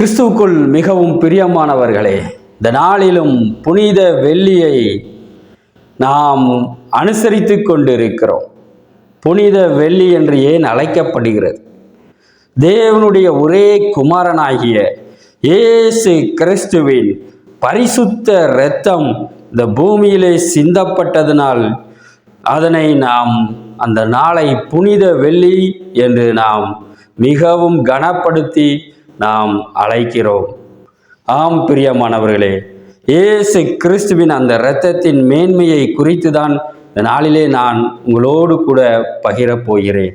கிறிஸ்துவுக்குள் மிகவும் பிரியமானவர்களே இந்த நாளிலும் புனித வெள்ளியை நாம் அனுசரித்து கொண்டிருக்கிறோம். புனித வெள்ளி என்று ஏன் அழைக்கப்படுகிறது? தேவனுடைய ஒரே குமாரனாகிய இயேசு கிறிஸ்துவின் பரிசுத்த இரத்தம் இந்த பூமியிலே சிந்தப்பட்டதனால் அதனை நாம் அந்த நாளை புனித வெள்ளி என்று நாம் மிகவும் கனப்படுத்தி நாம் அழைக்கிறோம். ஆம் பிரியமானவர்களே இயேசு கிறிஸ்துவின் அந்த இரத்தத்தின் மேன்மையை குறித்து தான் இந்த நாளிலே நான் உங்களோடு கூட பகிரப் போகிறேன்.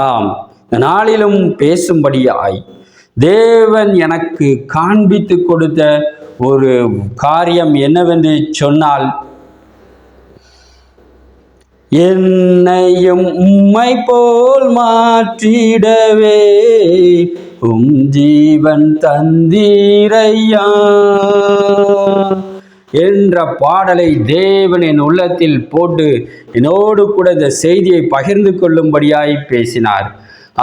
ஆம் இந்த நாளிலும் பேசும்படியாய் தேவன் எனக்கு காண்பித்து கொடுத்த ஒரு காரியம் என்னவென்று சொன்னால் என்னையும் உம்மை போல் மாற்றிடவே உம் ஜீவன் தந்தீரையா. என்ற பாடலை தேவன் என் உள்ளத்தில் போட்டு என்னோடு கூட இந்த செய்தியை பகிர்ந்து கொள்ளும்படியாய் பேசினார்.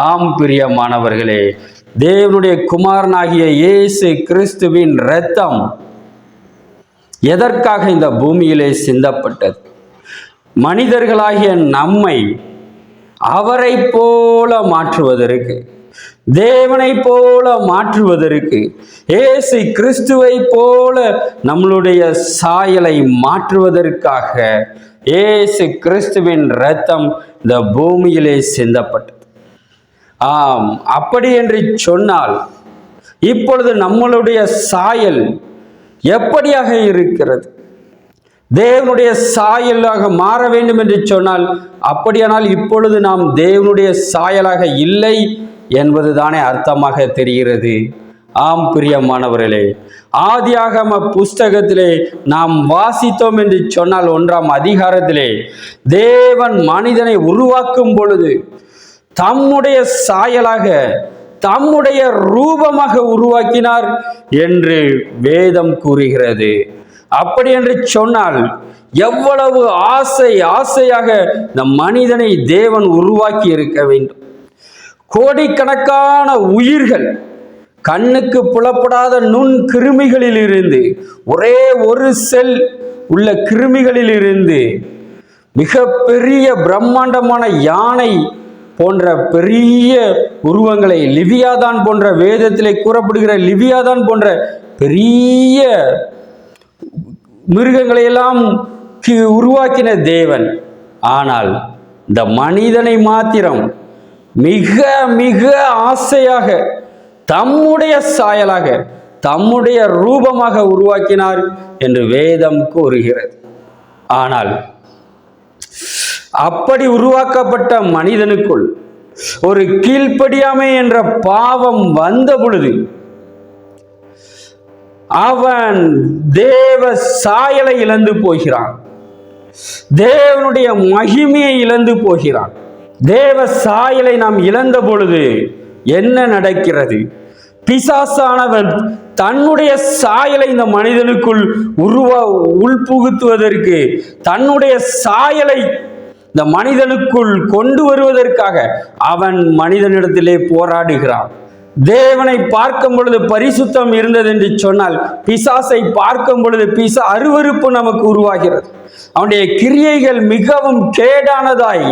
ஆம் பிரியமானவர்களே தேவனுடைய குமாரனாகிய இயேசு கிறிஸ்துவின் இரத்தம் எதற்காக இந்த பூமியிலே சிந்தப்பட்டது? மனிதர்களாகிய நம்மை அவரை போல மாற்றுவதற்கு தேவனை போல மாற்றுவதற்கு ஏசு கிறிஸ்துவை போல நம்மளுடைய சாயலை மாற்றுவதற்காக ஏசு கிறிஸ்துவின் ரத்தம் இந்த பூமியிலே சிந்தப்பட்டது. ஆம் அப்படி என்று சொன்னால் இப்பொழுது நம்மளுடைய சாயல் எப்படியாக இருக்கிறது? தேவனுடைய சாயலாக மாற வேண்டும் என்று சொன்னால் அப்படியானால் இப்பொழுது நாம் தேவனுடைய சாயலாக இல்லை என்பதுதானே அர்த்தமாக தெரிகிறது. ஆம் பிரியமானவர்களே ஆதியாகம புஸ்தகத்திலே நாம் வாசித்தோம் என்று சொன்னால் ஒன்றாம் அதிகாரத்திலே தேவன் மனிதனை உருவாக்கும் பொழுது தம்முடைய சாயலாக தம்முடைய ரூபமாக உருவாக்கினார் என்று வேதம் கூறுகிறது. அப்படி என்று சொன்னால் எவ்வளவு ஆசை ஆசையாக இந்த மனிதனை தேவன் உருவாக்கி இருக்க வேண்டும். கோடிக்கணக்கான உயிர்கள் கண்ணுக்கு புலப்படாத நுண் கிருமிகளில் இருந்து ஒரே ஒரு செல் உள்ள கிருமிகளில் இருந்து பெரிய பிரம்மாண்டமான யானை போன்ற பெரிய உருவங்களை லிவியாதான் போன்ற வேதத்திலே கூறப்படுகிற லிவியாதான் போன்ற பெரிய மிருகங்களை எல்லாம் கி- உருவாக்கின தேவன். ஆனால் இந்த மனிதனை மாத்திரம் மிக மிக ஆசையாக தம்முடைய சாயலாக தம்முடைய ரூபமாக உருவாக்கினார் என்று வேதம் கூறுகிறது. ஆனால் அப்படி உருவாக்கப்பட்ட மனிதனுக்குள் ஒரு கீழ்ப்படியாமை என்ற பாவம் வந்த பொழுது அவன் தேவ சாயலை இழந்து போகிறான். தேவனுடைய மகிமையை இழந்து போகிறான். தேவ சாயலை நாம் இழந்த பொழுது என்ன நடக்கிறது? பிசாசானவன் தன்னுடைய சாயலை இந்த மனிதனுக்குள் உருவா உள்புகுத்துவதற்கு தன்னுடைய சாயலை இந்த மனிதனுக்குள் கொண்டு வருவதற்காக அவன் மனிதனிடத்திலே போராடுகிறான். தேவனை பார்க்கும் பொழுது பரிசுத்தம் இருந்தது என்று சொன்னால் பிசாசை பார்க்கும் பொழுது பிசா அருவருப்பு நமக்கு உருவாகிறது. அவனுடைய கிரியைகள் மிகவும் கேடானதாய்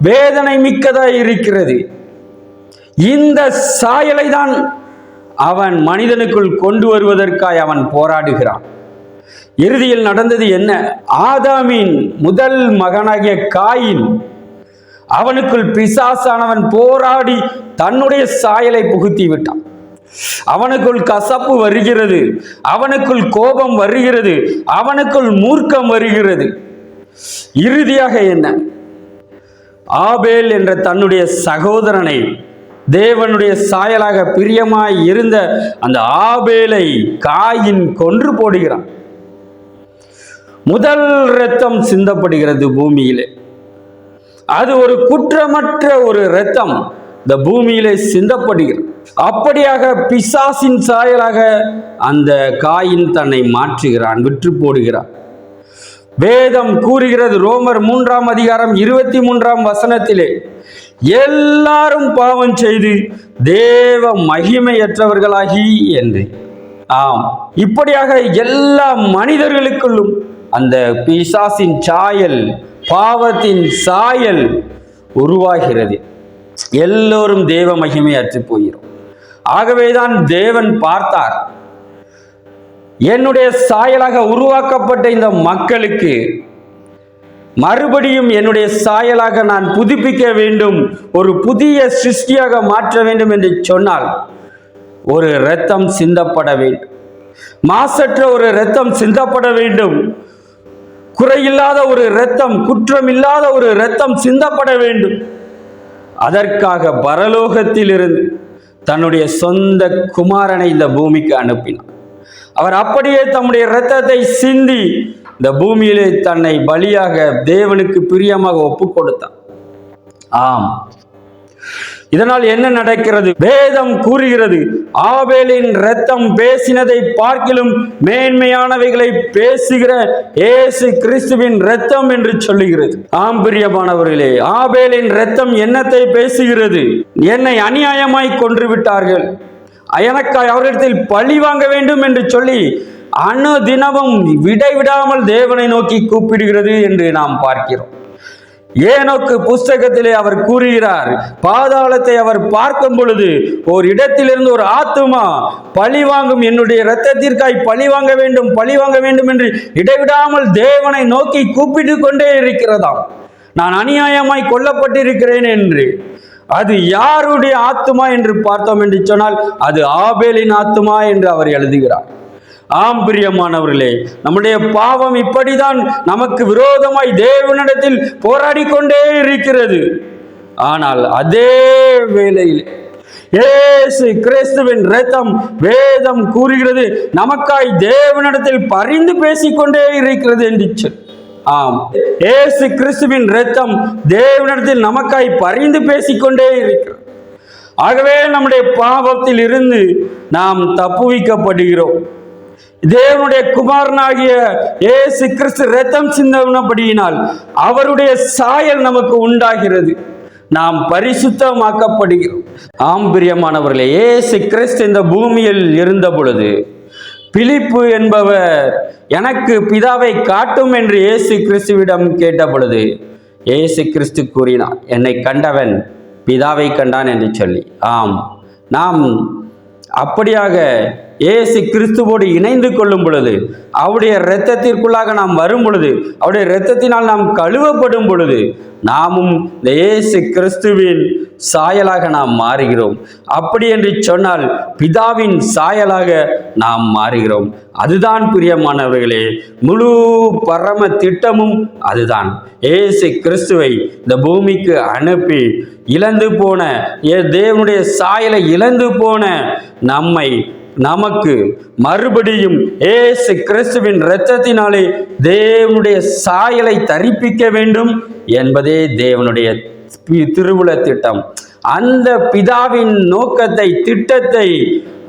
வேதனை மிக்கதாய் இருக்கிறது. இந்த சாயலை தான் அவன் மனிதனுக்குள் கொண்டு வருவதற்காய் அவன் போராடுகிறான். இறுதியில் நடந்தது என்ன? ஆதாமின் முதல் மகனாகிய காயின் அவனுக்குள் பிசாசானவன் போராடி தன்னுடைய சாயலை புகுத்தி விட்டான். அவனுக்குள் கசப்பு வருகிறது அவனுக்குள் கோபம் வருகிறது அவனுக்குள் மூர்க்கம் வருகிறது. இறுதியாக என்ன? ஆபேல் என்ற தன்னுடைய சகோதரனை தேவனுடைய சாயலாக பிரியமாய் இருந்த அந்த ஆபேலை காயின் கொன்று போடுகிறான். முதல் இரத்தம் சிந்தப்படுகிறது பூமியிலே. அது ஒரு குற்றமற்ற ஒரு இரத்தம். இந்த பூமியிலே சிந்தப்படுகிறது. அப்படியாக பிசாசின் சாயலாக அந்த காயின் தன்னை மாற்றுகிறான் விற்று போடுகிறான். வேதம் கூறுகிறது. ரோமர் மூன்றாம் அதிகாரம் இருபத்தி மூன்றாம் வசனத்திலே எல்லாரும் பாவம் செய்து தேவ மகிமையற்றவர்களாகி என்று. ஆம். இப்படியாக எல்லா மனிதர்களுக்குள்ளும் அந்த பிசாசின் சாயல் பாவத்தின் சாயல் உருவாகிறது. எல்லோரும் தேவ மகிமை அற்று போகிறோம். ஆகவேதான் தேவன் பார்த்தார். என்னுடைய சாயலாக உருவாக்கப்பட்ட இந்த மக்களுக்கு மறுபடியும் என்னுடைய சாயலாக நான் புதுப்பிக்க வேண்டும் ஒரு புதிய சிருஷ்டியாக மாற்ற வேண்டும் என்று சொன்னால் ஒரு இரத்தம் சிந்தப்பட வேண்டும். மாசற்ற ஒரு இரத்தம் சிந்தப்பட வேண்டும். குறையில்லாத ஒரு இரத்தம் குற்றமில்லாத ஒரு இரத்தம் சிந்தப்பட வேண்டும். அதற்காக பரலோகத்திலிருந்து தன்னுடைய சொந்த குமாரனை இந்த பூமிக்கு அனுப்பினார் அவர் அப்படியே தம்முடைய இரத்தத்தை சிந்தி இந்த பூமியிலே தன்னை பலியாக தேவனுக்கு பிரியமாக ஒப்பு கொடுத்தார் ஆம். இதனால் என்ன நடக்கிறது? வேதம் கூறுகிறது ஆபேலின் ரத்தம் பேசினதை பார்க்கிலும் மேன்மையானவைகளை பேசுகிற ஏசு கிறிஸ்துவின் ரத்தம் என்று சொல்லுகிறது. ஆம் பிரியமானவர்களே ஆபேலின் ரத்தம் என்னத்தை பேசுகிறது? என்னை அநியாயமாய் கொன்று விட்டார்கள். எனக்கு அவரிடத்தில் பழி வாங்க வேண்டும் என்று சொல்லி அணு தினமும் விடைவிடாமல் தேவனை நோக்கி கூப்பிடுகிறது என்று நாம் பார்க்கிறோம். ஏனோக்கு புஸ்தகத்திலே அவர் கூறுகிறார் பாதாளத்தை அவர் பார்க்கும் பொழுது ஒரு இடத்திலிருந்து ஒரு ஆத்துமா பழி வாங்கும் என்னுடைய இரத்தத்திற்காய் பழி வாங்க வேண்டும் பழி வாங்க வேண்டும் என்று இடைவிடாமல் தேவனை நோக்கி கூப்பிட்டு கொண்டே இருக்கிறதாம். நான் அநியாயமாய் கொல்லப்பட்டிருக்கிறேன் என்று அது யாருடைய ஆத்துமா என்று பார்த்தோம் என்று சொன்னால் அது ஆபேலின் ஆத்துமா என்று அவர் எழுதுகிறார். ஆம் பிரியமானவர்களே நம்முடைய பாவம் இப்படிதான் நமக்கு விரோதமாய் தேவனிடத்தில் போராடி கொண்டே இருக்கிறது. ஆனால் அதே வேளையில் ஏசு கிறிஸ்துவின் ரத்தம் வேதம் கூறுகிறது நமக்காய் தேவனிடத்தில் பரிந்து பேசிக்கொண்டே இருக்கிறது என்று சொல் ஆம். ஏசு கிறிஸ்துவின் இரத்தம் தேவனிடத்தில் நமக்காய் பரிந்து பேசிக்கொண்டே இருக்கிறார் ஆகவே நம்முடைய பாவத்தில் இருந்து நாம் தப்புவிக்கப்படுகிறோம். தேவனுடைய குமாரனாகிய ஏசு கிறிஸ்து ரத்தம் சிந்தனப்படியினால் அவருடைய சாயல் நமக்கு உண்டாகிறது. நாம் பரிசுத்தமாக்கப்படுகிறோம். ஆம் பிரியமானவர்களே கிறிஸ்து இந்த பூமியில் இருந்த பொழுது பிலிப்பு என்பவர் எனக்கு பிதாவை காட்டும் என்று இயேசு கிறிஸ்துவிடம் கேட்ட பொழுது இயேசு கிறிஸ்து கூறினார் என்னை கண்டவன் பிதாவை கண்டான் என்று சொல்லி. ஆம். நாம் அப்படியாக இயேசு கிறிஸ்துவோடு இணைந்து கொள்ளும் பொழுது அவருடைய இரத்தத்திற்குள்ளாக நாம் வரும் பொழுது அவருடைய இரத்தத்தினால் நாம் கழுவப்படும் பொழுது நாமும் இந்த இயேசு கிறிஸ்துவின் சாயலாக நாம் மாறுகிறோம். அப்படி என்று சொன்னால் பிதாவின் சாயலாக நாம் மாறுகிறோம். அதுதான் பிரியமானவர்களே முழு பரம திட்டமும் அதுதான். இயேசு கிறிஸ்துவை இந்த பூமிக்கு அனுப்பி இழந்து போன ஏ- தேவனுடைய சாயலை இழந்து போன நம்மை நமக்கு மறுபடியும் ஏசு கிறிஸ்துவின் இரத்தத்தினாலே தேவனுடைய சாயலை தரிப்பிக்க வேண்டும் என்பதே தேவனுடைய தி- திருவுள திட்டம். அந்த பிதாவின் நோக்கத்தை திட்டத்தை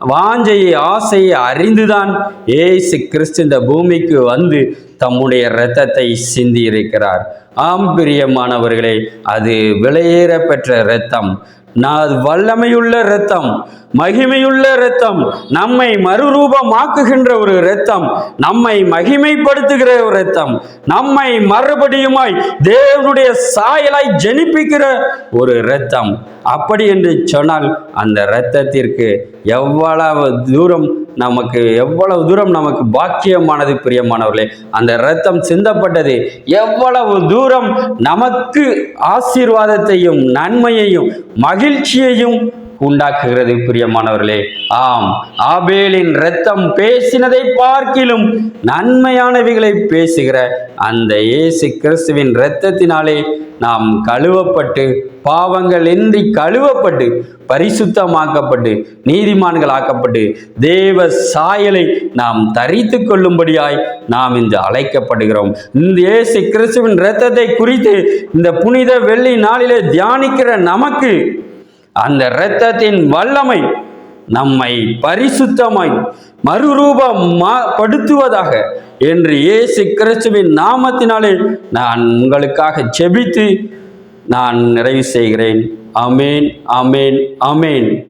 வாஞ்சையை ஆசையை அறிந்துதான் ஏசு கிறிஸ்து இந்த பூமிக்கு வந்து தம்முடைய இரத்தத்தை சிந்தி இருக்கிறார் ஆம் பிரியமானவர்களே அது விலையேற பெற்ற இரத்தம். நான் வல்லமையுள்ள இரத்தம் மகிமையுள்ள இரத்தம் நம்மை மறுரூபமாக்குகின்ற ஒரு இரத்தம் நம்மை மகிமைப்படுத்துகிற ஒரு இரத்தம் நம்மை மறுபடியுமாய் தேவனுடைய சாயலாய் ஜெனிப்பிக்கிற ஒரு இரத்தம். அப்படி என்று சொன்னால் அந்த இரத்தத்திற்கு எவ்வளவு தூரம் நமக்கு எவ்வளவு தூரம் நமக்கு பாக்கியமானது பிரியமானவர்களே அந்த ரத்தம் சிந்தப்பட்டது எவ்வளவு தூரம் நமக்கு ஆசீர்வாதத்தையும் நன்மையையும் மகிழ்ச்சியையும் உண்டாக்குகிறது பிரியமானவர்களே. ஆம் ஆபேலின் இரத்தம் பேசினதை பார்க்கிலும் நன்மையானவைகளை பேசுகிற அந்த இயேசு கிறிஸ்துவின் இரத்தத்தினாலே நாம் கழுவப்பட்டு பாவங்கள் இன்றி கழுவப்பட்டு பரிசுத்தமாக்கப்பட்டு நீதிமான்கள் ஆக்கப்பட்டு தேவ சாயலை நாம் தரித்து கொள்ளும்படியாய் நாம் இன்று அழைக்கப்படுகிறோம். இந்த இயேசு கிறிஸ்துவின் இரத்தத்தை குறித்து இந்த புனித வெள்ளி நாளிலே தியானிக்கிற நமக்கு அந்த இரத்தத்தின் வல்லமை நம்மை பரிசுத்தமாய் மறுரூபப்படுத்துவதாக என்று இயேசு கிறிஸ்துவின் நாமத்தினாலே நான் உங்களுக்காக செபித்து நான் நிறைவு செய்கிறேன். அமேன் அமேன் அமேன்